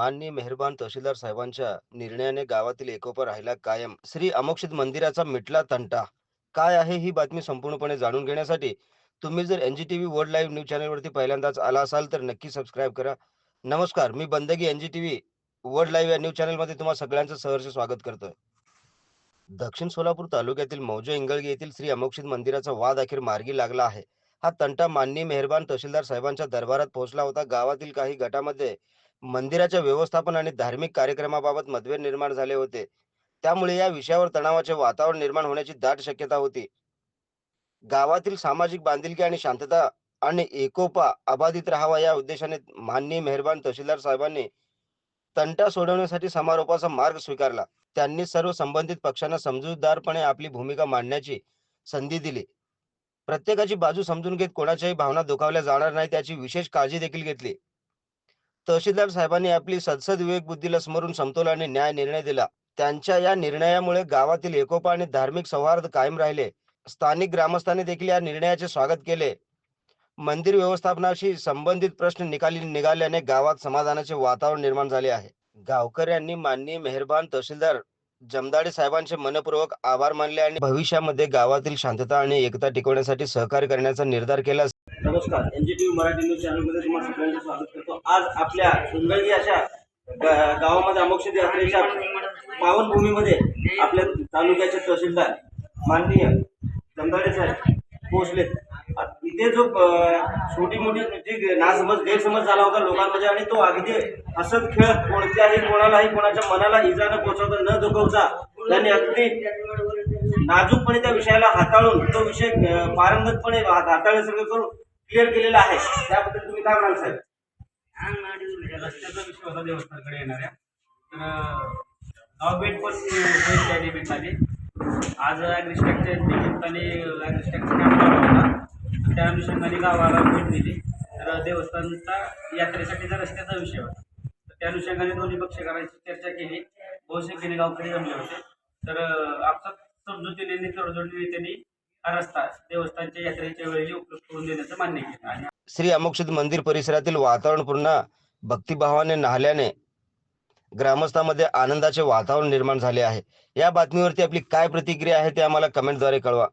माननीय मेहरबान तहसीलदार साहेबांच्या निर्णयाने गावातील एकोपा राहिला कायम. श्री अमोक्षित मंदिराचा मिटला तंटा. काय आहे ही बातमी संपूर्णपणे जाणून घेण्यासाठी तुम्ही जर N G T V world live news चॅनलवरती पहिल्यांदाच आला असाल तर नक्की सबस्क्राईब करा. नमस्कार मी Bandagi N G T V world live या न्यूज चॅनलमध्ये तुम्हाला सगळ्यांचं सहर्ष स्वागत करतोय. दक्षिण सोलापूर तालुक्यातील मौजे इंगळगी येथील श्री अमोक्षित मंदिराचा वाद अखेर मार्गी लागला आहे. हा तंटा माननीय मेहरबान तहसीलदार साहेबांच्या दरबारात पोहोचला होता. गावातील काही गटामध्ये मंदिराच्या व्यवस्थापन आणि धार्मिक कार्यक्रमाबाबत मतभेद निर्माण झाले होते. त्यामुळे या विषयावर तणावाचे वातावरण निर्माण होण्याची दाट शक्यता होती. गावातील सामाजिक बांधिलकी आणि शांतता आणि एकोपा अबाधित राहावा या उद्देशाने माननीय मेहरबान तहसीलदार साहेबांनी तंटा सोडवण्यासाठी समारोपाचा मार्ग स्वीकारला. त्यांनी सर्व संबंधित पक्षांना समजूतदारपणे आपली भूमिका मांडण्याची संधी दिली. प्रत्येकाची बाजू समजून घेत कोणाच्याही भावना दुखावल्या जाणार नाही त्याची विशेष काळजी देखील घेतली. तहसीलदार साहेबांनी आपली सदसद विवेक बुद्धीला स्मरून समतोल आणि न्याय निर्णय दिला. त्यांच्या या निर्णयामुळे गावातील एकोपा आणि धार्मिक सौहार्द कायम राहिले. स्थानिक ग्रामस्थांनी देखील या निर्णयाचे स्वागत केले. मंदिर व्यवस्थापनाशी संबंधित प्रश्न निकाली निघाल्याने गावात समाधानाचे वातावरण निर्माण झाले आहे. गावकऱ्यांनी माननीय मेहरबान तहसीलदार जमदाडे साहेबांचे मनपूर्वक आभार मानले आणि भविष्यामध्ये गावातील शांतता आणि एकता टिकवण्यासाठी सहकार्य करण्याचा निर्धार केला. नमस्कार. एनजीटीव्ही मराठी न्यूज चॅनलमध्ये तुम्हाला सगळ्यांचं स्वागत करतो. आज आपल्या सुंदरगी अशा गावामध्ये अमोक्ष यात्रेच्या पावनभूमीमध्ये आपल्या तालुक्याचे तहसीलदार माननीय जमदाडे साहेब पोहोचलेत. इथे जो छोटी मोठी जी नासमज गैरसमज झाला होता लोकांमध्ये आणि तो अगदी हसत खेळत कोणत्याही कोणालाही कोणाच्या मनाला इजा न पोचवता न दुखवता त्यांनी अगदी नाजूकपणे त्या विषयाला हाताळून तो विषय पारंगतपणे हाताळल्यासारखं करून क्लिअर केलेलं आहे. त्याबद्दल तुम्ही काय म्हणाल साहेब? रस्त्याचा विषय होता देवस्थानकडे येणाऱ्या. तर अं, गाव भेट पण होईल त्या निमित्ताने. आज ॲग्रिस्टॅकच्या निमित्ताने ॲग्रिस्टॅकचा कॅम्प होता. त्या अनुषंगाने गावाला भेट दिली. तर देवस्थानचा यात्रेसाठीचा रस्त्याचा विषय होता. तर त्या अनुषंगाने दोन्ही पक्षकारांची चर्चा केली. बहुसंख्येने गावकरी जमले होते. तर अं, आपसात समजुतीने तडजोडीने त्यांनी हा रस्ता देवस्थानच्या यात्रेच्या वेळी उपलब्ध करून देण्याचं मान्य केलं. आणि श्री अमोक्षित मंदिर परिसरातील वातावरण पुन्हा भक्तिभावाने नाहल्याने ग्रामस्थांमध्ये आनंदाचे वातावरण निर्माण झाले आहे. या बातमीवरती आपली काय प्रतिक्रिया आहे ते आम्हाला कमेंटद्वारे कळवा.